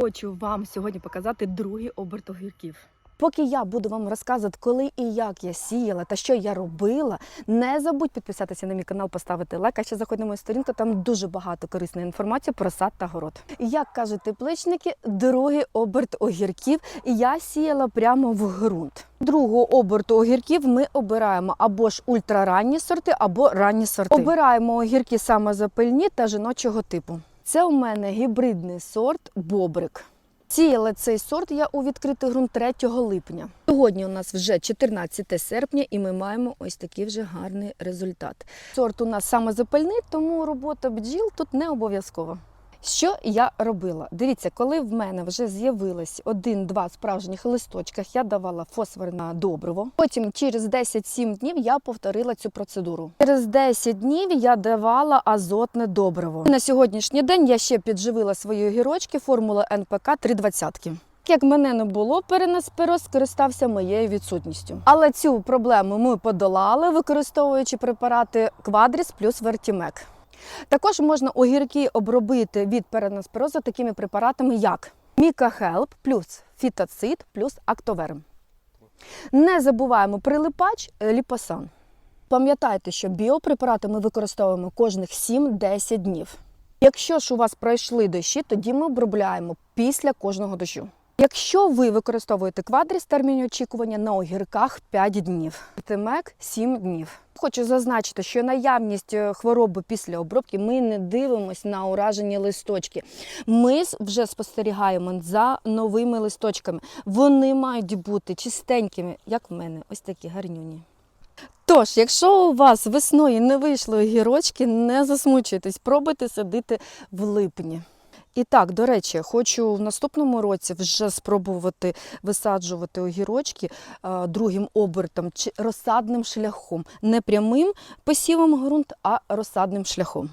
Хочу вам сьогодні показати другий оберт огірків. Поки я буду вам розказувати, коли і як я сіяла та що я робила, не забудь підписатися на мій канал, поставити лайк. А ще заходь на мою сторінку, там дуже багато корисної інформації про сад та город. Як кажуть тепличники, другий оберт огірків я сіяла прямо в ґрунт. Другого оберту огірків ми обираємо або ж ультраранні сорти, або ранні сорти. Обираємо огірки саме запильні та жіночого типу. Це у мене гібридний сорт Бобрик. Сіяла цей сорт я у відкритий ґрунт 3 липня. Сьогодні у нас вже 14 серпня, і ми маємо ось такий вже гарний результат. Сорт у нас саме запальний, тому робота бджіл тут не обов'язкова. Що я робила? Дивіться, коли в мене вже з'явилось один-два справжніх листочках, я давала фосфорне добриво. Потім через 10-7 днів я повторила цю процедуру. Через 10 днів я давала азотне добриво. На сьогоднішній день я ще підживила свої огірочки формула НПК 320. Як мене не було, перенеспероз скористався моєю відсутністю. Але цю проблему ми подолали, використовуючи препарати Квадріс плюс Вертімек. Також можна огірки обробити від перенесперозу такими препаратами, як Мікахелп плюс фітоцид плюс актоверм. Не забуваємо прилипач е, ліпосан. Пам'ятайте, що біопрепарати ми використовуємо кожних 7-10 днів. Якщо ж у вас пройшли дощі, тоді ми обробляємо після кожного дощу. Якщо ви використовуєте квадріс, термін очікування на огірках 5 днів, тимек 7 днів. Хочу зазначити, що наявність е, хвороби після обробки ми не дивимося на уражені листочки. Ми вже спостерігаємо за новими листочками. Вони мають бути чистенькими, як в мене, ось такі гарнюні. Тож, якщо у вас весною не вийшли огірочки, не засмучуйтесь, пробуйте садити в липні. І так, до речі, хочу в наступному році вже спробувати висаджувати огірочки е, другим обертом чи розсадним шляхом. Не прямим посівом ґрунт, а розсадним шляхом.